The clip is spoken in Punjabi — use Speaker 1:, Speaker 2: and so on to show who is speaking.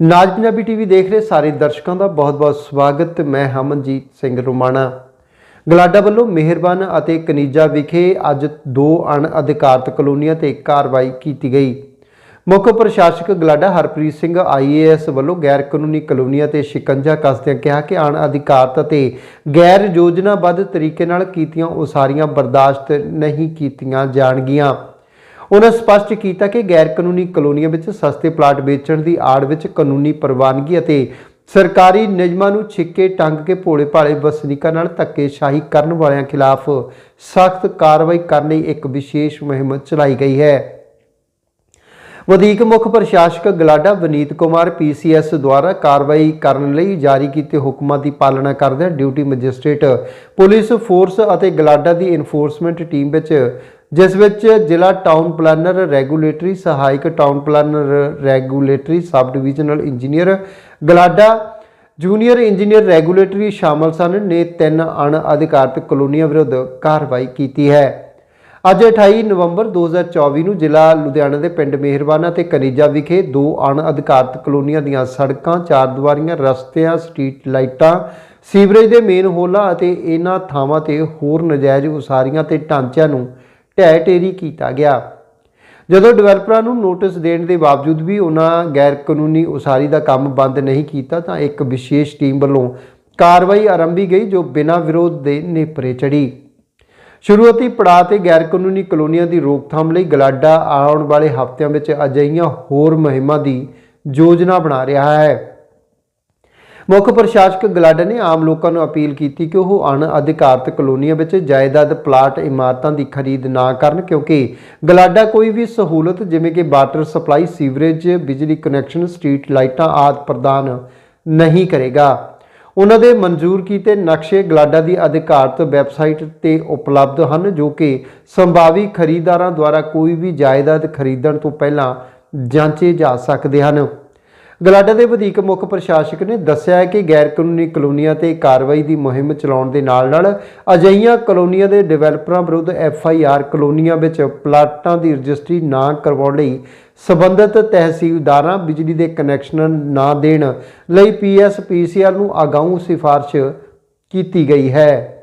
Speaker 1: ਨਾਜ ਪੰਜਾਬੀ ਟੀਵੀ ਦੇਖ ਰਹੇ ਸਾਰੇ ਦਰਸ਼ਕਾਂ ਦਾ ਬਹੁਤ-ਬਹੁਤ ਸਵਾਗਤ। ਮੈਂ ਹਮਨਜੀਤ ਸਿੰਘ ਰੋਮਾਣਾ। ਗਲਾਡਾ ਵੱਲੋਂ ਮਿਹਰਬਾਨ ਅਤੇ ਕਨੀਜਾ ਵਿਖੇ ਅੱਜ ਦੋ ਅਣਅਧਿਕਾਰਤ ਕਲੋਨੀਆਂ ਤੇ ਕਾਰਵਾਈ ਕੀਤੀ ਗਈ। ਮੁੱਖ ਪ੍ਰਸ਼ਾਸਕ ਗਲਾਡਾ ਹਰਪ੍ਰੀਤ ਸਿੰਘ ਆਈਏਐਸ ਵੱਲੋਂ ਗੈਰ ਕਾਨੂੰਨੀ ਕਲੋਨੀਆਂ ਤੇ ਸ਼ਿਕੰਜਾ ਕੱਸਦਿਆਂ ਕਿਹਾ ਕਿ ਅਣਅਧਿਕਾਰਤ ਅਤੇ ਗੈਰ ਯੋਜਨਾਬੱਧ ਤਰੀਕੇ ਨਾਲ ਕੀਤੀਆਂ ਉਸਾਰੀਆਂ ਬਰਦਾਸ਼ਤ ਨਹੀਂ ਕੀਤੀਆਂ ਜਾਣਗੀਆਂ। ਉਹਨਾਂ ਸਪਸ਼ਟ ਕੀਤਾ ਕਿ ਗੈਰ ਕਾਨੂੰਨੀ ਕਲੋਨੀਆਂ ਵਿੱਚ ਸਸਤੇ ਪਲਾਟ ਵੇਚਣ ਦੀ ਆੜ ਵਿੱਚ ਕਾਨੂੰਨੀ ਪ੍ਰਵਾਨਗੀ ਅਤੇ ਸਰਕਾਰੀ ਨਿਯਮਾਂ ਨੂੰ ਛਿੱਕੇ ਟੰਗ ਕੇ ਭੋਲੇ ਭਾਲੇ ਵਸਨੀਕਾਂ ਨਾਲ ਧੱਕੇਸ਼ਾਹੀ ਕਰਨ ਵਾਲਿਆਂ ਖਿਲਾਫ ਸਖਤ ਕਾਰਵਾਈ ਕਰਨ ਲਈ ਇੱਕ ਵਿਸ਼ੇਸ਼ ਮੁਹਿੰਮ ਚਲਾਈ ਗਈ ਹੈ। ਵਧੀਕ ਮੁੱਖ ਪ੍ਰਸ਼ਾਸਕ ਗਲਾਡਾ ਵਨੀਤ ਕੁਮਾਰ ਪੀਸੀਐਸ ਦੁਆਰਾ ਕਾਰਵਾਈ ਕਰਨ ਲਈ ਜਾਰੀ ਕੀਤੇ ਹੁਕਮਾਂ ਦੀ ਪਾਲਣਾ ਕਰਦਿਆਂ ਡਿਊਟੀ ਮੈਜਿਸਟ੍ਰੇਟ, ਪੁਲਿਸ ਫੋਰਸ ਅਤੇ ਗਲਾਡਾ ਦੀ ਇਨਫੋਰਸਮੈਂਟ ਟੀਮ ਵਿੱਚ ਜਿਸ ਵਿੱਚ ਜ਼ਿਲ੍ਹਾ ਟਾਊਨ ਪਲਾਨਰ ਰੈਗੂਲੇਟਰੀ ਸਹਾਇਕ town planner regulatory sub divisional engineer GLADA junior engineer regulatory ਸ਼ਾਮਲ ਸਨ, ਨੇ ਤਿੰਨ ਅਣ ਅਧਿਕਾਰਤ ਕਲੋਨੀਆਂ ਵਿਰੁੱਧ ਕਾਰਵਾਈ ਕੀਤੀ ਹੈ। ਅੱਜ 28 ਨਵੰਬਰ 2024 ਨੂੰ ਜ਼ਿਲ੍ਹਾ ਲੁਧਿਆਣਾ ਦੇ ਪਿੰਡ ਮਿਹਰਬਾਨਾ ਤੇ ਕਨੀਜਾ ਵਿਖੇ ਦੋ ਅਣ ਅਧਿਕਾਰਤ ਕਲੋਨੀਆਂ ਦੀਆਂ ਸੜਕਾਂ, ਚਾਰ ਦੀਵਾਰੀਆਂ, ਰਸਤਿਆਂ, ਸਟਰੀਟ ਲਾਈਟਾਂ, ਸੀਵਰੇਜ ਦੇ ਮੇਨ ਹੋਲਾਂ ਅਤੇ ਇਹਨਾਂ ਥਾਵਾਂ ਤੇ ਹੋਰ ਨਜਾਇਜ਼ ਉਸਾਰੀਆਂ ਤੇ ਢਾਂਚਿਆਂ ਨੂੰ ਢਹਿ ਢੇਰੀ ਕੀਤਾ ਗਿਆ। ਜਦੋਂ ਡਿਵੈਲਪਰਾਂ ਨੂੰ ਨੋਟਿਸ ਦੇਣ ਦੇ ਬਾਵਜੂਦ ਵੀ ਉਹਨਾਂ ਗੈਰ ਕਾਨੂੰਨੀ ਉਸਾਰੀ ਦਾ ਕੰਮ ਬੰਦ ਨਹੀਂ ਕੀਤਾ, ਤਾਂ ਇੱਕ ਵਿਸ਼ੇਸ਼ ਟੀਮ ਵੱਲੋਂ ਕਾਰਵਾਈ ਆਰੰਭੀ ਗਈ, ਜੋ ਬਿਨਾਂ ਵਿਰੋਧ ਦੇ ਨੇਪਰੇ ਚੜੀ ਸ਼ੁਰੂਆਤੀ ਪੜਾਅ ਤੇ ਗੈਰ ਕਾਨੂੰਨੀ ਕਲੋਨੀਆਂ ਦੀ ਰੋਕਥਾਮ ਲਈ ਗਲਾਡਾ ਆਉਣ ਵਾਲੇ ਹਫ਼ਤਿਆਂ ਵਿੱਚ ਅਜਿਹੀਆਂ ਹੋਰ ਮੁਹਿੰਮਾਂ ਦੀ ਯੋਜਨਾ ਬਣਾ ਰਿਹਾ ਹੈ। ਮੁੱਖ ਪ੍ਰਸ਼ਾਸਕ ਗਲਾਡਾ ਨੇ ਆਮ ਲੋਕਾਂ ਨੂੰ ਅਪੀਲ ਕੀਤੀ ਕਿ ਉਹ ਅਣ ਅਧਿਕਾਰਤ ਕਲੋਨੀਆਂ ਵਿੱਚ ਜਾਇਦਾਦ ਪਲਾਟ ਇਮਾਰਤਾਂ ਦੀ ਖਰੀਦ ਨਾ ਕਰਨ ਕਿਉਂਕਿ ਗਲਾਡਾ ਕੋਈ ਵੀ ਸਹੂਲਤ ਜਿਵੇਂ ਕਿ ਵਾਟਰ ਸਪਲਾਈ, ਸੀਵਰੇਜ, ਬਿਜਲੀ ਕਨੈਕਸ਼ਨ, ਸਟਰੀਟ ਲਾਈਟਾਂ ਆਦਿ ਪ੍ਰਦਾਨ ਨਹੀਂ ਕਰੇਗਾ। ਉਹਨਾਂ ਦੇ ਮਨਜ਼ੂਰ ਕੀਤੇ ਨਕਸ਼ੇ ਗਲਾਡਾ ਦੀ ਅਧਿਕਾਰਤ ਵੈਬਸਾਈਟ ਤੇ ਉਪਲਬਧ ਹਨ, ਜੋ ਕਿ ਸੰਭਾਵੀ ਖਰੀਦਦਾਰਾਂ ਦੁਆਰਾ ਕੋਈ ਵੀ ਜਾਇਦਾਦ ਖਰੀਦਣ ਤੋਂ ਪਹਿਲਾਂ ਜਾਂਚੇ ਜਾ ਸਕਦੇ ਹਨ। ਗਲਾਡਾ ਦੇ ਵਧੀਕ ਮੁੱਖ ਪ੍ਰਸ਼ਾਸਕ ਨੇ ਦੱਸਿਆ ਹੈ ਕਿ ਗੈਰ ਕਾਨੂੰਨੀ ਕਲੋਨੀਆਂ ਤੇ ਕਾਰਵਾਈ ਦੀ ਮੁਹਿੰਮ ਚਲਾਉਣ ਦੇ ਨਾਲ-ਨਾਲ ਅਜਿਹੀਆਂ ਕਲੋਨੀਆਂ ਦੇ ਡਿਵੈਲਪਰਾਂ ਵਿਰੁੱਧ ਐਫ ਆਈ ਆਰ ਕਲੋਨੀਆਂ ਵਿੱਚ ਪਲਾਟਾਂ ਦੀ ਰਜਿਸਟਰੀ ਨਾ ਕਰਵਾਉਣ ਲਈ ਸਬੰਧਤ ਤਹਿਸੀਲਦਾਰਾਂ ਬਿਜਲੀ ਦੇ ਕਨੈਕਸ਼ਨ ਨਾ ਦੇਣ ਲਈ P S P C R ਨੂੰ ਅਗਾਊਂ ਸਿਫਾਰਸ਼ ਕੀਤੀ ਗਈ ਹੈ।